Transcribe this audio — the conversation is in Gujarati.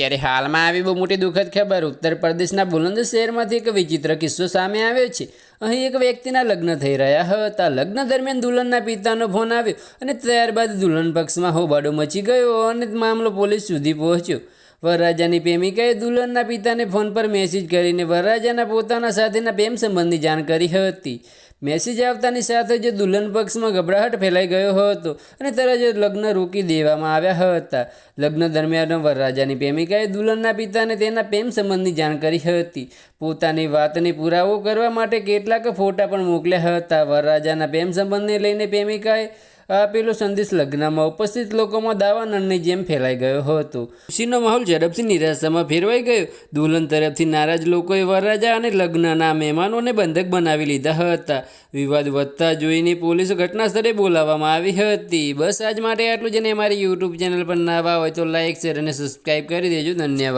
ત્યારે હાલમાં આવી બહુ મોટી દુઃખદ ખબર. ઉત્તર પ્રદેશના બુલંદ શહેરમાંથી એક વિચિત્ર કિસ્સો સામે આવ્યો છે. અહીં એક વ્યક્તિના લગ્ન થઈ રહ્યા હતા. લગ્ન દરમિયાન દુલ્હનના પિતાનો ફોન આવ્યો અને ત્યારબાદ દુલ્હન પક્ષમાં હોબાળો મચી ગયો અને મામલો પોલીસ સુધી પહોંચ્યો. વરરાજાની પ્રેમિકાએ દુલ્હનના પિતાને ફોન પર મેસેજ કરીને વરરાજાના પોતાના સાથેના પ્રેમ સંબંધની જાણ કરી હતી. મેસેજ આવતાની સાથે જ દુલ્હન પક્ષમાં ગભરાહટ ફેલાઈ ગયો હતો અને તરત જ લગ્ન રોકી દેવામાં આવ્યા હતા. લગ્ન દરમિયાન વરરાજાની પ્રેમિકાએ દુલ્હનના પિતાને તેના પ્રેમ સંબંધની જાણ કરી હતી. પોતાની વાતને પુરાવો કરવા માટે કેટલાક ફોટા પણ મોકલ્યા હતા. વરરાજાના પ્રેમ સંબંધને લઈને પ્રેમિકાએ આપેલો સંદેશ લગ્નમાં ઉપસ્થિત લોકોમાં દાવાનળની જેમ ફેલાઈ ગયો હતો. ખુશીનો માહોલ ઝડપથી નિરાશામાં ફેરવાઈ ગયો. દુલ્હન તરફથી નારાજ લોકોએ વરરાજા અને લગ્નના મહેમાનોને બંધક બનાવી લીધા હતા. વિવાદ વધતા જોઈને પોલીસ ઘટના સ્થળે બોલાવવામાં આવી હતી. બસ આજ માટે આટલું જ ને અમારી યુટ્યુબ ચેનલ પર નવા હોય તો લાઇક શેર અને સબસ્ક્રાઈબ કરી દેજો. ધન્યવાદ.